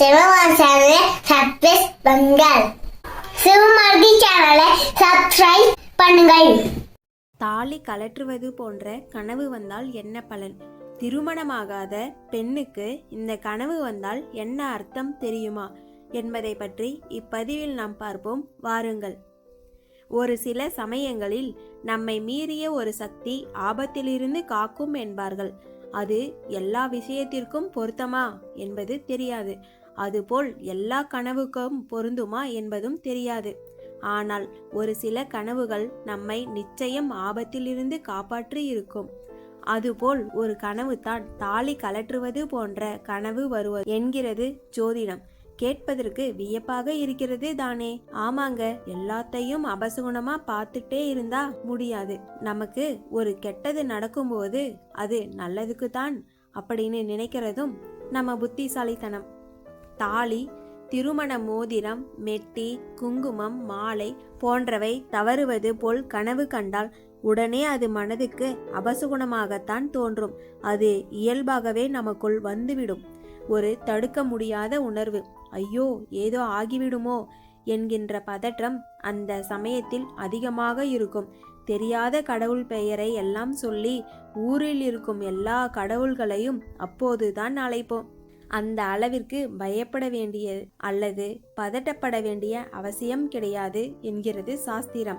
சிவகார் சேனலை சப்ஸ்கிரைப் பண்ணுங்கள் சிவமார்கி சேனலை சப்ஸ்கிரைப் பண்ணுங்கள் தாலி கலற்றுவது போன்ற கனவு வந்தால் என்ன பலன்? திருமணமாகாத பெண்ணுக்கு இந்த கனவு வந்தால் என்ன அர்த்தம் தெரியுமா? என்பதை பற்றி இப்பதிவில் நாம் பார்ப்போம். வாருங்கள். ஒரு சில சமயங்களில் நம்மை மீறிய ஒரு சக்தி ஆபத்திலிருந்து காக்கும் என்பார்கள். அது எல்லா விஷயத்திற்கும் பொருத்தமா என்பது தெரியாது. அதுபோல் எல்லா கனவுக்கும் பொருந்துமா என்பதும் தெரியாது. ஆனால் ஒரு சில கனவுகள் நம்மை நிச்சயம் ஆபத்திலிருந்து காப்பாற்றி இருக்கும். அதுபோல் ஒரு கனவு தான் தாலி கலற்றுவது போன்ற கனவு வருவது என்கிறது ஜோதிடம். கேட்பதற்கு வியப்பாக இருக்கிறது தானே. ஆமாங்க எல்லாத்தையும் அபசகுணமா பார்த்துட்டே இருந்தா முடியாது. நமக்கு ஒரு கெட்டது நடக்கும்போது அது நல்லதுக்கு தான் அப்படின்னு நினைக்கிறதும் நம்ம புத்திசாலித்தனம். தாலி திருமண மோதிரம் மெட்டி குங்குமம் மாலை போன்றவை தவறுவது போல் கனவு கண்டால் உடனே அது மனதுக்கு அபசகுணமாகத்தான் தோன்றும். அது இயல்பாகவே நமக்குள் வந்துவிடும். ஒரு தடுக்க முடியாத உணர்வு. ஐயோ ஏதோ ஆகிவிடுமோ என்கின்ற பதற்றம் அந்த சமயத்தில் அதிகமாக இருக்கும். தெரியாத கடவுள் பெயரை எல்லாம் சொல்லி ஊரில் இருக்கும் எல்லா கடவுள்களையும் அப்போதுதான் அழைப்போம். அந்த அளவிற்கு பயப்பட வேண்டிய அல்லது பதட்டப்பட வேண்டிய அவசியம் கிடையாது என்கிறது சாஸ்திரம்.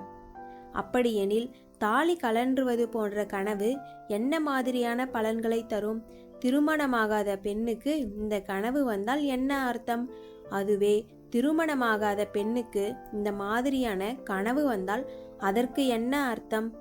அப்படியெனில் தாலி கலன்றுவது போன்ற கனவு என்ன மாதிரியான பலன்களை தரும்? திருமணமாகாத பெண்ணுக்கு இந்த கனவு வந்தால் என்ன அர்த்தம்? அதுவே திருமணமாகாத பெண்ணுக்கு இந்த மாதிரியான கனவு வந்தால் அதற்கு என்ன அர்த்தம்?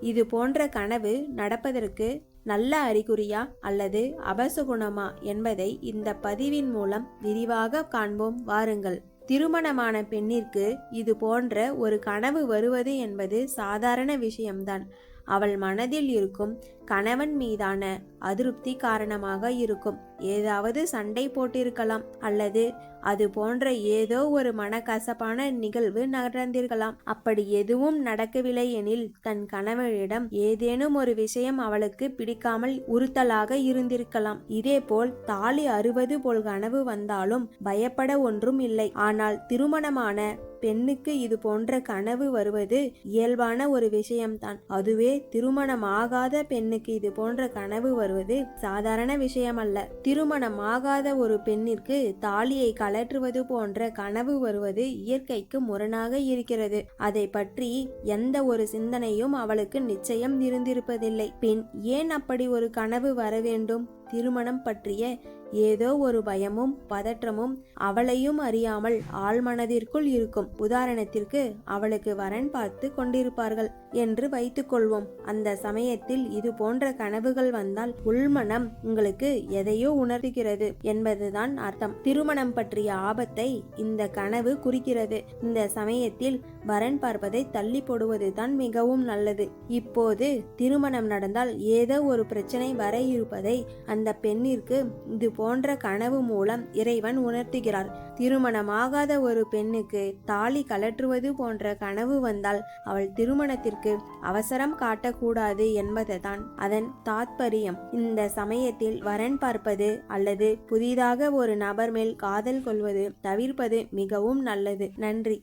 இது போன்ற கனவு நடப்பதற்கு நல்ல அறிகுறியா அல்லது அபசகுணமா என்பதை இந்த பதிவின் மூலம் விரிவாக காண்போம். வாருங்கள். திருமணமான பெண்ணிற்கு இது போன்ற ஒரு கனவு வருவது என்பது சாதாரண விஷயம்தான். அவள் மனதில் இருக்கும் கணவன் மீதான அதிருப்தி காரணமாக இருக்கும். ஏதாவது சண்டை போட்டிருக்கலாம் அல்லது அது போன்ற ஏதோ ஒரு மனக்கசப்பான நிகழ்வு நடந்திருக்கலாம். அப்படி எதுவும் நடக்கவில்லை எனில் தன் கணவனிடம் ஏதேனும் ஒரு விஷயம் அவளுக்கு பிடிக்காமல் உறுத்தலாக இருந்திருக்கலாம். இதேபோல் தாலி அறுவது போல் கனவு வந்தாலும் பயப்பட ஒன்றும் இல்லை. ஆனால் திருமணமான பெண்ணுக்கு இது போன்ற கனவு வருவது இயல்பான ஒரு விஷயம்தான். அதுவே திருமணமாகாத பெண்ணுக்கு இது போன்ற கனவு வருவது சாதாரண விஷயமல்ல. திருமணமாகாத ஒரு பெண்ணிற்கு தாலியை கலற்றுவது போன்ற கனவு வருவது இயற்கைக்கு முரணாக இருக்கிறது. அதை பற்றி எந்த ஒரு சிந்தனையும் அவளுக்கு நிச்சயம் இருந்திருப்பதில்லை. பின் ஏன் அப்படி ஒரு கனவு வர வேண்டும்? திருமணம் பற்றிய ஏதோ ஒரு பயமும் பதற்றமும் அவளையும் அறியாமல் ஆழ்மனதிற்குள் இருக்கும். உதாரணத்திற்கு அவளுக்கு வரன் பார்த்து கொண்டிருப்பார்கள் என்று வைத்துக்கொள்வோம் அந்த சமயத்தில் இது போன்ற கனவுகள் வந்தால் உள்மனம் உங்களுக்கு எதையோ உணர்த்துகிறது என்பதுதான் அர்த்தம். திருமணம் பற்றிய ஆபத்தை இந்த கனவு குறிக்கிறது. இந்த சமயத்தில் வரன் பார்ப்பதை தள்ளி போடுவதுதான் மிகவும் நல்லது. இப்போது திருமணம் நடந்தால் ஏதோ ஒரு பிரச்சனை வர இருப்பதை அந்த பெண்ணிற்கு இது போன்ற கனவு மூலம் இறைவன் உணர்த்துகிறார். திருமணமாகாத ஒரு பெண்ணுக்கு தாலி கலற்றுவது போன்ற கனவு வந்தால் அவள் திருமணத்திற்கு அவசரம் காட்டக்கூடாது என்பதுதான் அதன் தாத்பரியம். இந்த சமயத்தில் வரன் பார்ப்பது அல்லது புதிதாக ஒரு நபர் மேல் காதல் கொள்வது தவிர்ப்பது மிகவும் நல்லது. நன்றி.